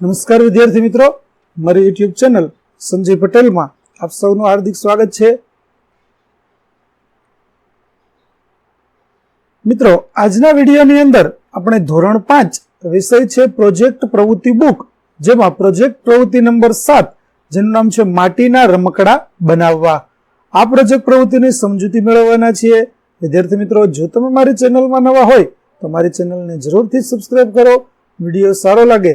નમસ્કાર વિદ્યાર્થી મિત્રો. મારી યુટ્યુબ ચેનલ સંજય પટેલમાં આપ સૌનું હાર્દિક સ્વાગત છે. મિત્રો, આજના વિડીયોની અંદર આપણે ધોરણ પાંચ વિષય છે પ્રોજેક્ટ પ્રવૃત્તિ બુક, જેમાં પ્રોજેક્ટ પ્રવૃત્તિ નંબર સાત, જેનું નામ છે માટીના રમકડા બનાવવા. આ પ્રોજેક્ટ પ્રવૃત્તિની સમજૂતી મેળવવાના છીએ. વિદ્યાર્થી મિત્રો, જો તમે મારી ચેનલમાં નવા હોય, તો મારી ચેનલને જરૂરથી સબસ્ક્રાઈબ કરો. વીડિયો સારો લાગે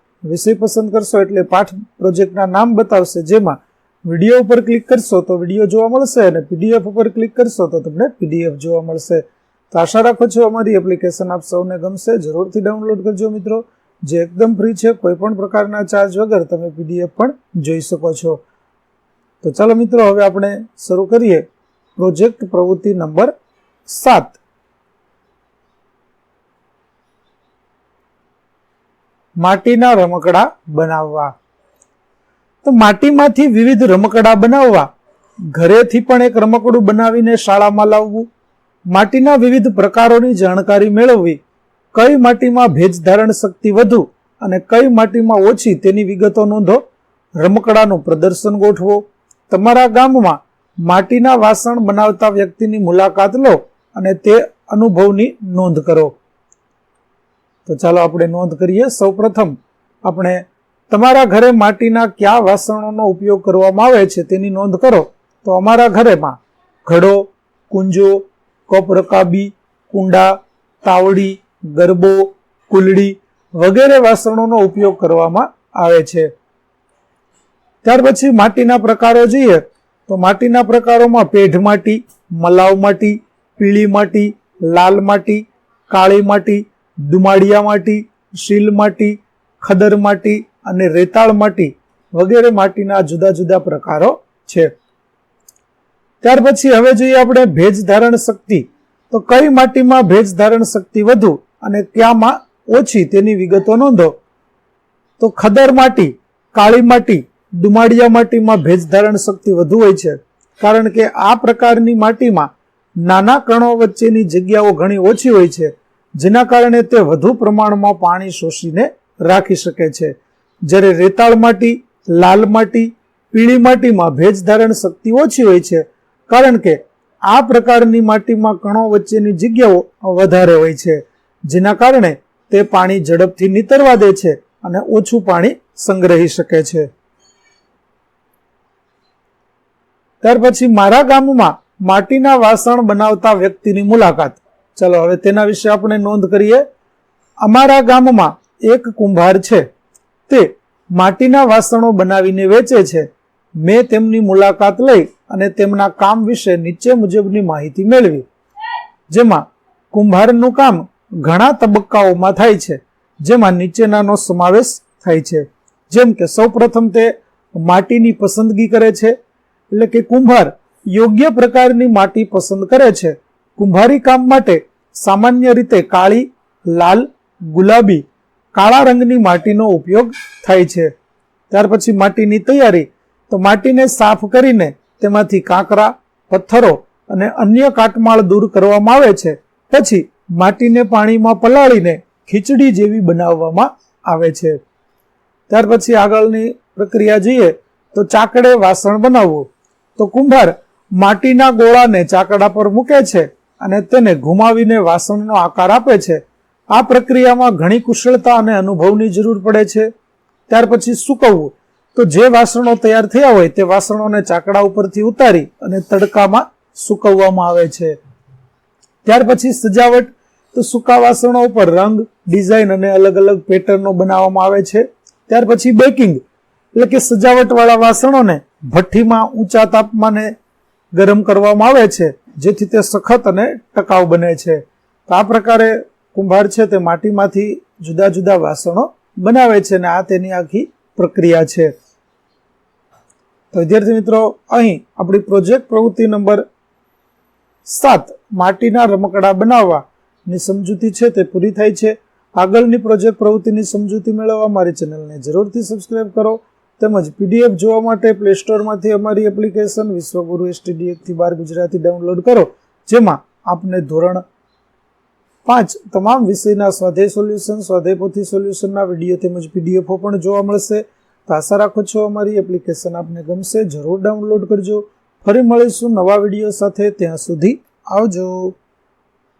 વિષય પસંદ કરશો એટલે પાઠ પ્રોજેક્ટના નામ બતાવશે, જેમાં વીડિયો ઉપર ક્લિક કરશો તો વીડિયો જોવા મળશે અને પીડીએફ ઉપર ક્લિક કરશો તો તમને પીડીએફ જોવા મળશે. તો આશા રાખો છો અમારી એપ્લિકેશન આપ સૌને ગમશે. જરૂરથી ડાઉનલોડ કરજો મિત્રો. જે એકદમ ફ્રી છે, કોઈ પણ પ્રકારના ચાર્જ વગર તમે પીડીએફ પણ જોઈ શકો છો. તો ચાલો મિત્રો, હવે આપણે શરૂ કરીએ. પ્રોજેક્ટ પ્રવૃત્તિ નંબર સાત. માટીના રમકડા બનાવવા. તો માટીમાંથી વિવિધ રમકડા બનાવવા. ઘરેથી પણ એક રમકડું બનાવીને શાળામાં લાવવું. માટીના વિવિધ પ્રકારોની જાણકારી મેળવવી. કઈ માટીમાં ભેજ ધારણ શક્તિ વધુ અને કઈ માટીમાં ઓછી તેની વિગતો નોંધો. રમકડાનું પ્રદર્શન ગોઠવો. તમારા ગામમાં માટીના વાસણ બનાવતા વ્યક્તિની મુલાકાત લો અને તે અનુભવની નોંધ કરો. તો ચાલો આપણે નોંધ કરીએ. સૌપ્રથમ આપણે તમારા ઘરે માટીના કયા વાસણોનો ઉપયોગ કરવામાં આવે છે તેની નોંધ કરો. તો અમારા ઘરેમાં ઘડો, કુંજો કપ રકાબી કુંડા, તાવડી, ગરબો, કુલડી વગેરે વાસણોનો ઉપયોગ કરવામાં આવે છે. ત્યાર પછી માટીના પ્રકારો જોઈએ. તો માટીના પ્રકારોમાં પેઢ માટી, મલાવ માટી, પીળી માટી, લાલ માટી, કાળી માટી દુમાડિયા માટી, શીલ માટી, ખદર માટી અને રેતાળ માટી વગેરે માટીના જુદા જુદા પ્રકારો છે. ત્યાર પછી હવે જોઈએ આપણે ભેજ ધારણ શક્તિ. તો કઈ માટીમાં ભેજ ધારણ શક્તિ વધુ અને ક્યાંમાં ઓછી તેની વિગતો નોંધો. તો ખદર માટી, કાળી માટી દુમાડિયા માટીમાં ભેજ ધારણ શક્તિ વધુ હોય છે. કારણ કે આ પ્રકારની માટીમાં નાના કણો વચ્ચેની જગ્યાઓ ઘણી ઓછી હોય છે. જેના કારણે તે વધુ પ્રમાણમાં પાણી શોષીને રાખી શકે છે. જ્યારે રેતાળ માટી, લાલ માટી, પીળી માટીમાં ભેજ ધારણ શક્તિ ઓછી હોય છે, કારણ કે આ પ્રકારની માટીમાં કણો વચ્ચેની જગ્યાઓ વધારે હોય છે, જેના કારણે તે પાણી ઝડપથી નીતરવા દે છે અને ઓછું પાણી સંગ્રહી શકે છે. ત્યાર પછી મારા ગામમાં માટીના વાસણ બનાવતા વ્યક્તિની મુલાકાત. ચલો, હવે તેના વિશે આપણે નોંધ કરીએ. અમારા ગામમાં એક કુંભાર છે. તે માટીના વાસણો બનાવીને વેચે છે. મેં તેમની મુલાકાત લઈ અને તેમના કામ વિશે નીચે મુજબની માહિતી મેળવી. જેમાં કુંભારનું કામ ઘણા તબક્કાઓમાં થાય છે, જેમાં નીચેનાનો સમાવેશ થાય છે. જેમ કે સૌપ્રથમ તે માટીની પસંદગી કરે છે, એટલે કે કુંભાર યોગ્ય પ્રકારની માટી પસંદ કરે છે. કુંભારી કામ માટે સામાન્ય રીતે કાળી, લાલ, ગુલાબી, કાળા રંગની માટીનો ઉપયોગ થાય છે. ત્યાર પછી માટીની તૈયારી. તો માટીને સાફ કરીને તેમાંથી કાંકરા, પથ્થરો અને અન્ય કાટમાળ દૂર કરવામાં આવે છે. પછી માટીને પાણીમાં પલાળીને ખીચડી જેવી બનાવવામાં આવે છે. ત્યાર પછી આગળની પ્રક્રિયા જોઈએ તો ચાકડે વાસણ બનાવવું. તો કુંભાર માટીના ગોળાને ચાકડા પર મૂકે છે. અને તેને ઘુમાવીને વાસણનો આકાર આપે છે. આ પ્રક્રિયામાં ઘણી કુશળતા અને અનુભવની જરૂર પડે છે. ત્યાર પછી સૂકવવું. તો જે વાસણો તૈયાર થયા હોય તે વાસણોને ચાકડા ઉપરથી ઉતારી અને તડકામાં સૂકવવામાં આવે છે. ત્યાર પછી સજાવટ. તો સૂકા વાસણો ઉપર રંગ, ડિઝાઇન અને અલગ અલગ પેટર્નો બનાવવામાં આવે છે. ત્યાર પછી બેકિંગ. એટલે કે સજાવટવાળા વાસણોને ભઠ્ઠીમાં ઊંચા તાપમાને ગરમ કરવામાં આવે છે. જેથી તે સખત અને ટકાઉ બને છે. તો આ પ્રકારે કુંભાર છે તે માટીમાંથી જુદા જુદા વાસણો બનાવે છે અને આ તેની આખી પ્રક્રિયા છે. તો વિદ્યાર્થી મિત્રો, અહીં આપણી પ્રોજેક્ટ પ્રવૃત્તિ નંબર સાત, માટીના રમકડા બનાવવાની સમજૂતી છે તે પૂરી થાય છે. આગળની પ્રોજેક્ટ પ્રવૃત્તિની સમજૂતી મેળવવા મારી ચેનલને જરૂરથી સબસ્ક્રાઇબ કરો. તેમજ પીડીએફ જોવા માટે પ્લે સ્ટોરમાંથી અમારી એપ્લિકેશન વિશ્વગુરુ એસટીડી એકથી બાર ગુજરાતી ડાઉનલોડ કરો, જેમાં આપને ધોરણ પાંચ તમામ વિષયના સ્વાધ્યાય સોલ્યુશન સ્વાધ્યાય સોલ્યુશનના વીડિયો તેમજ પીડીએફો પણ જોવા મળશે. તો આશા રાખું છું અમારી એપ્લિકેશન આપને ગમશે. જરૂર ડાઉનલોડ કરજો. ફરી મળીશું નવા વીડિયો સાથે. ત્યાં સુધી આવજો.